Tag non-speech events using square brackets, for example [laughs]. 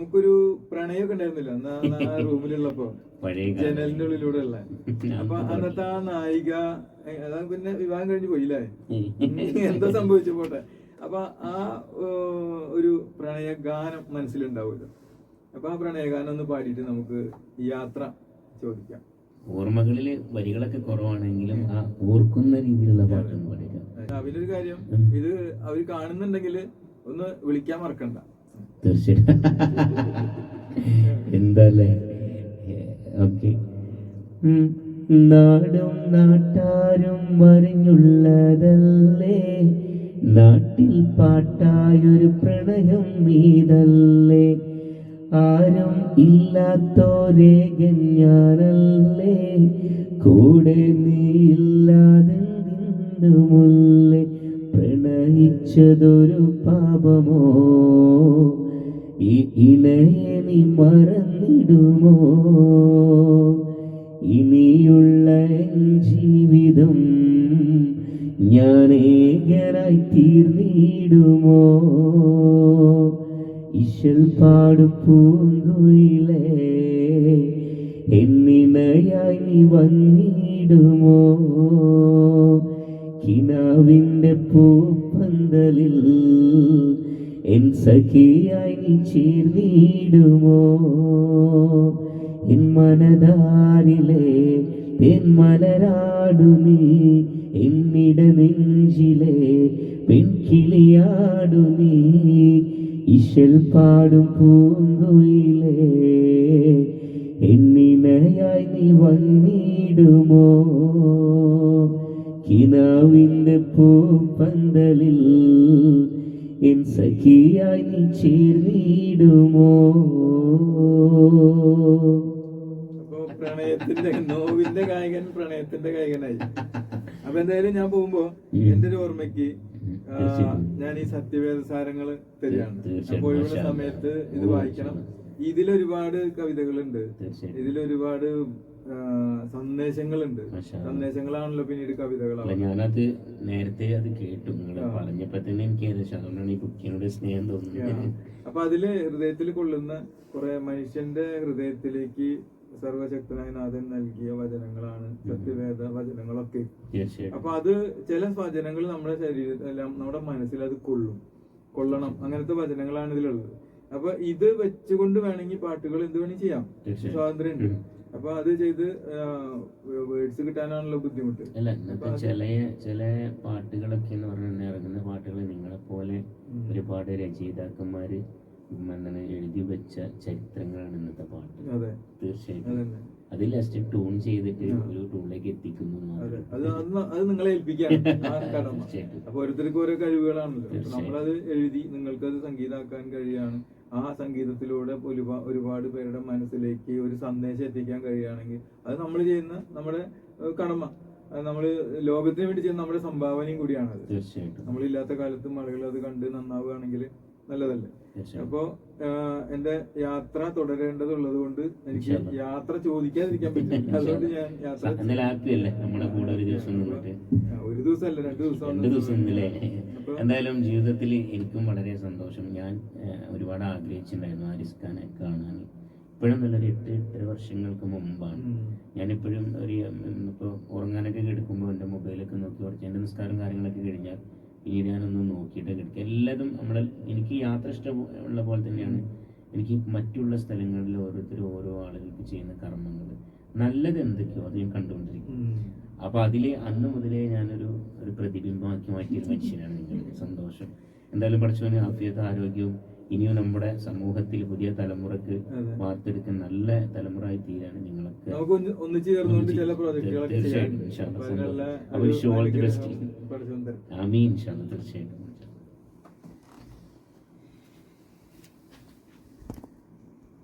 നമുക്കൊരു പ്രണയമൊക്കെ ഉണ്ടായിരുന്നില്ല. അന്ന് റൂമിലുള്ളപ്പോ ജനലിന്റെ ഉള്ളിലൂടെ ഉള്ള അപ്പൊ അന്നത്തെ ആ നായിക അതാ പിന്നെ വിവാഹം കഴിഞ്ഞ് പോയില്ലേ. എന്താ സംഭവിച്ചു പോട്ടെ. അപ്പൊ ആ ഒരു പ്രണയ ഗാനം മനസ്സിലുണ്ടാവുമല്ലോ. അപ്പൊ ആ പ്രണയഗാനം ഒന്ന് പാടിയിട്ട് നമുക്ക് യാത്ര ചോദിക്കാം. ഓർമ്മകളിൽ വരികളൊക്കെ കുറവാണെങ്കിലും ആ ഓർക്കുന്ന രീതിയിലുള്ള പാട്ടൊന്നും പാടിക്കാം അതിലൊരു കാര്യം ഇത് അവർ കാണുന്നുണ്ടെങ്കിൽ ഒന്ന് വിളിക്കാൻ മറക്കണ്ട. തീർച്ചയായിട്ടും. എന്തല്ലേ? ഓക്കെ. നാടും നാട്ടാരും അറിഞ്ഞുള്ളതല്ലേ? നാട്ടിൽ പാട്ടായൊരു പ്രണയം മീതല്ലേ ആരും ഇല്ലാത്തോരേകൻ ഞാനല്ലേ കൂടെ നീയില്ലാതെന്തുമുല്ലേ പ്രണയിച്ചതൊരു പാപമോ? ഈ ഇണയെ നീ മറന്നിടുമോ? ഇനിയുള്ള ജീവിതം ഞാൻ ഏകനായി തീർന്നിടുമോ? ഇശൽ പാടുപ്പൂങ്കുയിലേ എന്നിണയായി നീ വന്നിടുമോ? കിനാവിന്റെ പൂപ്പന്തലിൽ എൻ സഖിയായി നീ ചേർന്നിടുമോ? എൻ മനതാരിലെ തെന്മലരാടു നീ എന്നിട നെഞ്ചിലെ പെൺകിളിയാടു നീ. ഇശൽ പാടും പൂങ്കുയിലേ എന്നിണയായി നീ വന്നിടുമോ? കിനാവിന്റെ പൂപ്പന്തലിൽ എൻ സഖിയായി നീ ചേർന്നിടുമോ? പ്രണയത്തിന്റെ നോവിന്റെ ഗായകൻ പ്രണയത്തിന്റെ ഗായകനായി. അപ്പൊ എന്തായാലും ഞാൻ പോകുമ്പോ. എന്റെ ഒരു ഓർമ്മയ്ക്ക് ഞാൻ ഈ സത്യവേദ സാരങ്ങൾ തരികയാണ്. ഒഴിവുള്ള സമയത്ത് ഇത് വായിക്കണം. ഇതിലൊരുപാട് കവിതകളുണ്ട്. ഇതിലൊരുപാട് സന്ദേശങ്ങളുണ്ട്. സന്ദേശങ്ങളാണല്ലോ പിന്നീട് കവിതകളാണ് ഞാനത് നേരത്തെ അത് കേട്ടു. നിങ്ങൾ പറഞ്ഞപ്പോ തന്നെ എനിക്ക് ഏകദേശം അതുകൊണ്ടാണ് ഈ കുട്ടിയോട് സ്നേഹം തോന്നുന്നത്. അപ്പൊ അതിൽ ഹൃദയത്തിൽ കൊള്ളുന്ന കുറെ മനുഷ്യന്റെ ഹൃദയത്തിലേക്ക് സർവശക്തനായ നാഥൻ നൽകിയ വചനങ്ങളാണ് സത്യവേദ വചനങ്ങളൊക്കെ. അപ്പൊ അത് ചില വചനങ്ങൾ നമ്മുടെ ശരീരത്തിൽ നമ്മുടെ മനസ്സിൽ അത് കൊള്ളും. കൊള്ളണം. അങ്ങനത്തെ വചനങ്ങളാണ് ഇതിലുള്ളത്. അപ്പൊ ഇത് വെച്ചുകൊണ്ട് വേണമെങ്കിൽ പാട്ടുകൾ എന്ത് വേണമെങ്കിൽ ചെയ്യാം. സ്വാതന്ത്ര്യം ഉണ്ട്. അപ്പൊ അത് ചെയ്ത് വേർഡ്സ് കിട്ടാനാണല്ലോ ബുദ്ധിമുട്ട്. അല്ല ഇന്നത്തെ ചില ചില പാട്ടുകളൊക്കെ എന്ന് പറഞ്ഞാൽ ഇറങ്ങുന്ന പാട്ടുകൾ നിങ്ങളെ പോലെ. ഒരുപാട് രചയിതാക്കന്മാര് എന്താണ് എഴുതി വെച്ച ചരിത്രങ്ങളാണ് ഇന്നത്തെ പാട്ട്. തീർച്ചയായിട്ടും. അതിൽ അത് ലാസ്റ്റ് ട്യൂൺ ചെയ്തിട്ട്. ഒരു ടൂണിലേക്ക് എത്തിക്കുന്നു അത്. നിങ്ങളെ ഏൽപ്പിക്കാൻ [laughs] തീർച്ചയായിട്ടും. അപ്പൊ ഓരോരുത്തർക്കും ഓരോ കഴിവുകളാണല്ലോ. നമ്മളത് എഴുതി നിങ്ങൾക്കത് സംഗീതാക്കാൻ കഴിയാണ്. ആ സംഗീതത്തിലൂടെ ഒരുപാ- ഒരുപാട് പേരുടെ മനസ്സിലേക്ക് ഒരു സന്ദേശം എത്തിക്കാൻ കഴിയുകയാണെങ്കിൽ അത് നമ്മൾ ചെയ്യുന്ന നമ്മുടെ കടമ. നമ്മൾ ലോകത്തിന് വേണ്ടി ചെയ്യുന്ന നമ്മുടെ സംഭാവനയും കൂടിയാണത് അത്. നമ്മളില്ലാത്ത കാലത്തും ആളുകൾ അത് കണ്ട് നന്നാവുകയാണെങ്കിൽ നല്ലതല്ലേ? അപ്പോ എന്റെ യാത്ര തുടരേണ്ടതുള്ളത് കൊണ്ട് എനിക്ക് യാത്ര ചോദിക്കാതിരിക്കാൻ പറ്റില്ല. അതുകൊണ്ട് ഞാൻ യാത്ര നമ്മുടെ കൂടെ ഒരു ദിവസം അല്ല രണ്ടു ഒരു ദിവസം ദിവസം എന്തായാലും ജീവിതത്തിൽ എനിക്കും വളരെ സന്തോഷം. ഞാൻ ഒരുപാട് ആഗ്രഹിച്ചിട്ടുണ്ടായിരുന്നു ആരിസ് ഖാനെ കാണാൻ. ഇപ്പോഴും നല്ലൊരു എട്ട് എട്ടര വർഷങ്ങൾക്ക് മുമ്പാണ്. ഞാനിപ്പോഴും ഒരു ഇപ്പോൾ ഉറങ്ങാനൊക്കെ കിടക്കുമ്പോൾ എന്റെ മൊബൈലൊക്കെ നോക്കി കുറച്ച് എന്റെ നിസ്കാരം കാര്യങ്ങളൊക്കെ കഴിഞ്ഞാൽ ഞാനൊന്ന് നോക്കിയിട്ട് കിടക്കുക എല്ലാതും നമ്മുടെ എനിക്ക് യാത്ര ഇഷ്ടമുള്ള പോലെ തന്നെയാണ്. എനിക്ക് മറ്റുള്ള സ്ഥലങ്ങളിൽ ഓരോരുത്തരും ഓരോ ആളുകൾക്ക് ചെയ്യുന്ന കർമ്മങ്ങൾ നല്ലത് എന്തൊക്കെയോ അത് ഞാൻ കണ്ടുകൊണ്ടിരിക്കും അപ്പൊ അതിൽ അന്ന് മുതലേ ഞാനൊരു ഒരു പ്രതിബിംബമാക്കി മാറ്റിയ മനുഷ്യനാണ് എനിക്ക് സന്തോഷം. എന്തായാലും പഠിച്ചവന് ആഫിയത്ത് ആരോഗ്യവും ഇനിയും നമ്മുടെ സമൂഹത്തിൽ പുതിയ തലമുറയ്ക്ക്. വാർത്തെടുക്കുന്ന നല്ല തലമുറ ആയി തീരാണ് നിങ്ങളൊക്കെ തീർച്ചയായിട്ടും ഇൻഷാ അല്ലാ അപ്പൊ